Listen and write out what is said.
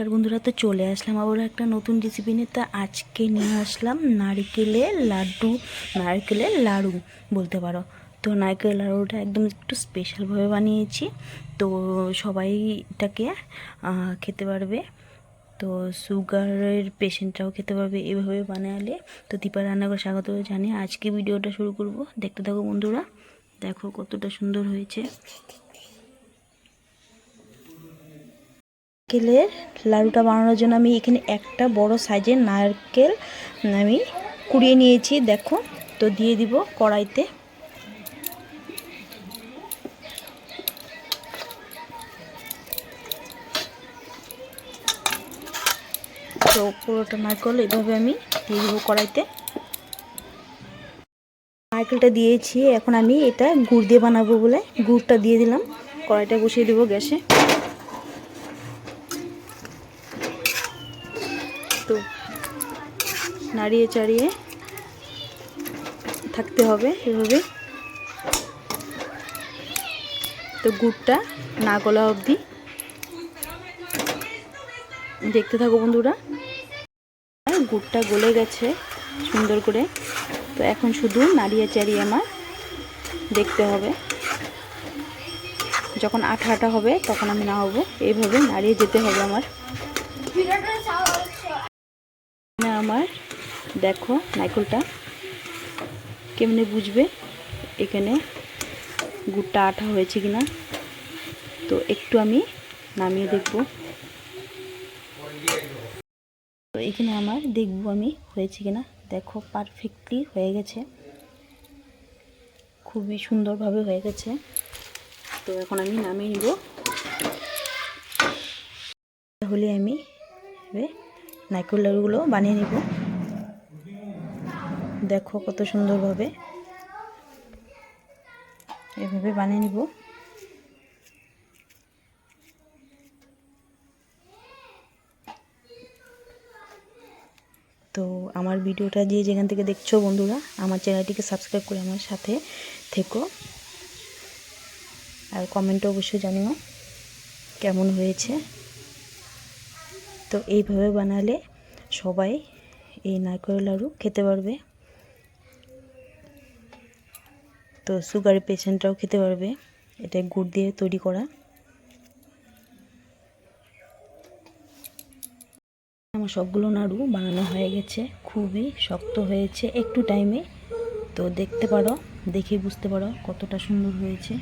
নমস্কার বন্ধুরা, তো চলে আসলাম আবার একটা নতুন রেসিপি নিয়ে। তা আজকে নিয়ে আসলাম নারকেলের লাড্ডু, নারকেলের লাড়ু, বলতে পারো। তো নারকেলের লাড়ুটা একদম একটু স্পেশালভাবে বানিয়েছি। তো সবাই এটাকে খেতে পারবে। তো সুগারের পেশেন্টরাও খেতে পারবে এভাবে বানালে। তো দীপা রান্না করে স্বাগত জানিয়ে আজকে ভিডিওটা শুরু করব। দেখতে থাকো বন্ধুরা, দেখো কতটা সুন্দর হয়েছে। নারকেলের লাড়ুটা বানানোর জন্য আমি এখানে একটা বড় সাইজের নারকেল আমি কুড়িয়ে নিয়েছি, দেখো। তো দিয়ে দিব কড়াইতে। তো পুরোটা নারকেল এভাবে আমি দিয়ে দেবো কড়াইতে। নারকেলটা দিয়েছি, এখন আমি এটা গুড় দিয়ে বানাবো বলে। গুড়টা দিয়ে দিলাম, কড়াইটা বসিয়ে দেবো গ্যাসে। তো নাড়িয়ে চাড়িয়ে থাকতে হবে এভাবে। তো গুড়টা না গলা অবধি। দেখতে থাকো বন্ধুরা। গুড়টা গলে গেছে সুন্দর করে। তো এখন শুধু নাড়িয়ে চাড়িয়ে আমার দেখতে হবে। যখন আঠা আঠা হবে তখন আমি না নামাবো। এইভাবে নাড়িয়ে যেতে হবে আমার। না আমার। দেখো নাইকলটা। কেমনে বুঝবে? এখানে গুড়টা আঠা হয়েছে কিনা? তো একটু আমি নামিয়ে দেখব। তো এখানে আমার দেখব আমি হয়েছে কিনা। দেখো পারফেক্টলি হয়ে গেছে। খুবই সুন্দরভাবে হয়ে গেছে। তো এখন আমি নামিয়ে নিব। তাহলে আমি নারকেল লাড়ুগুলো বানিয়ে নিব। দেখো কত সুন্দরভাবে। এভাবে বানিয়ে নিব। তো আমার ভিডিওটা যে যেখান থেকে দেখছ বন্ধুরা, আমার চ্যানেলটিকে সাবস্ক্রাইব করে আমার সাথে থেকো। আর কমেন্টও অবশ্যই জানিও কেমন হয়েছে। তো এইভাবে বানালে সবাই এই নারকেল লাড়ু খেতে পারবে। তো সুগারের পেশেন্টরাও খেতে পারবে। এটা গুড় দিয়ে তৈরি করা। আমার সবগুলো নাড়ু বানানো হয়ে গেছে। খুবই শক্ত হয়েছে একটু টাইমে তো দেখতে পারো, দেখে বুঝতে পারো কতটা সুন্দর হয়েছে।